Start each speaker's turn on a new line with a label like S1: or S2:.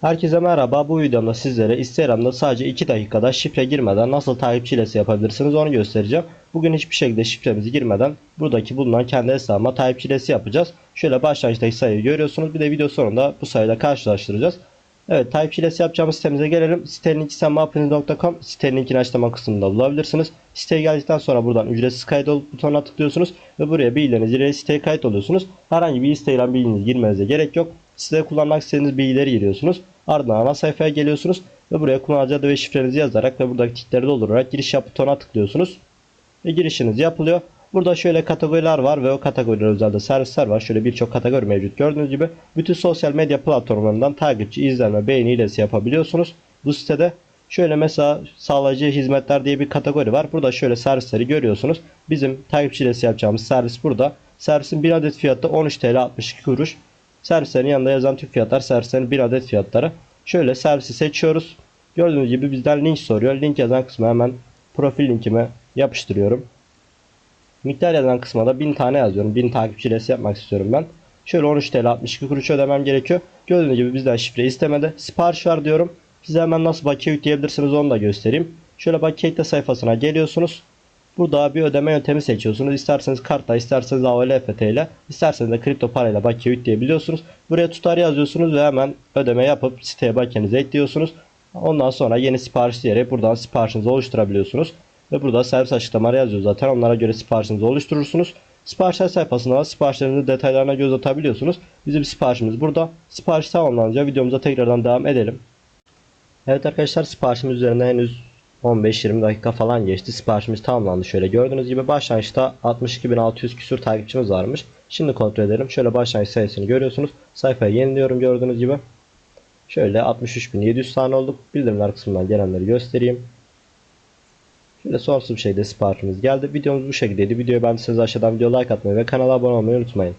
S1: Herkese merhaba. Bu videomda sizlere Instagram'da sadece 2 dakikada şifre girmeden nasıl takipçi hilesi yapabilirsiniz onu göstereceğim. Bugün hiçbir şekilde şifremizi girmeden buradaki bulunan kendi hesabıma takipçi yapacağız. Şöyle başlangıçtaki sayıyı görüyorsunuz. Bir de video sonunda bu sayıyla karşılaştıracağız. Evet hilesi yapacağımız sitemize gelelim. Sitenin linki senmaprini.com Sitenin linkini açıklama kısmında bulabilirsiniz. Siteye geldikten sonra buradan ücretsiz kaydol butonuna tıklıyorsunuz ve buraya bilgilerinizi girerek siteye kayıt oluyorsunuz. Herhangi bir Instagram bilginizi girmenize gerek yok. Sitede kullanmak istediğiniz bilgileri giriyorsunuz. Ardından ana sayfaya geliyorsunuz ve buraya kullanıcı adı ve şifrenizi yazarak ve buradaki tikleri doldurarak giriş yap butonuna tıklıyorsunuz. Ve girişiniz yapılıyor. Burada şöyle kategoriler var ve o kategoriler özelde servisler var. Şöyle birçok kategori mevcut. Gördüğünüz gibi bütün sosyal medya platformlarından takipçi, izlenme, beğeni hilesi yapabiliyorsunuz. Bu sitede şöyle mesela sağlayıcı hizmetler diye bir kategori var. Burada şöyle servisleri görüyorsunuz. Bizim takipçi hilesi yapacağımız servis burada. Servisin 1 adet fiyatı 13 TL 62 kuruş. Servislerin yanında yazan tüm fiyatlar servislerin 1 adet fiyatları. Şöyle servisi seçiyoruz. Gördüğünüz gibi bizden link soruyor. Link yazan kısmı hemen profil linkime yapıştırıyorum. Miktar yazan kısma da 1000 tane yazıyorum. 1000 takipçi hilesi yapmak istiyorum ben. Şöyle 13 TL 62 kuruş ödemem gerekiyor. Gördüğünüz gibi bizden şifre istemedi. Sipariş var diyorum. Size hemen nasıl bakiye yükleyebilirsiniz onu da göstereyim. Şöyle bakiye yükle sayfasına geliyorsunuz. Burada bir ödeme yöntemi seçiyorsunuz. İsterseniz kartla, isterseniz AVL ile, isterseniz de kripto parayla bakiye yükleyebiliyorsunuz. Buraya tutar yazıyorsunuz ve hemen ödeme yapıp siteye bakiyenizi ekliyorsunuz. Ondan sonra yeni sipariş diyerek buradan siparişinizi oluşturabiliyorsunuz. Ve burada servis açıklamaları yazıyor zaten. Onlara göre siparişinizi oluşturursunuz. Siparişler sayfasında da siparişlerinizin detaylarına göz atabiliyorsunuz. Bizim siparişimiz burada. Sipariş tamamlanınca videomuza tekrardan devam edelim. Evet arkadaşlar siparişimiz üzerine henüz 15-20 dakika falan geçti. Siparişimiz tamamlandı. Şöyle gördüğünüz gibi başlangıçta 62.600 küsür takipçimiz varmış. Şimdi kontrol edelim. Şöyle başlangıç sayısını görüyorsunuz. Sayfayı yeniliyorum gördüğünüz gibi. Şöyle 63.700 tane olduk. Bildirimler kısmından gelenleri göstereyim. Şöyle sonsuz bir şekilde siparişimiz geldi. Videomuz bu şekildeydi. Videoyu beğendiyseniz aşağıdan video like atmayı ve kanala abone olmayı unutmayın.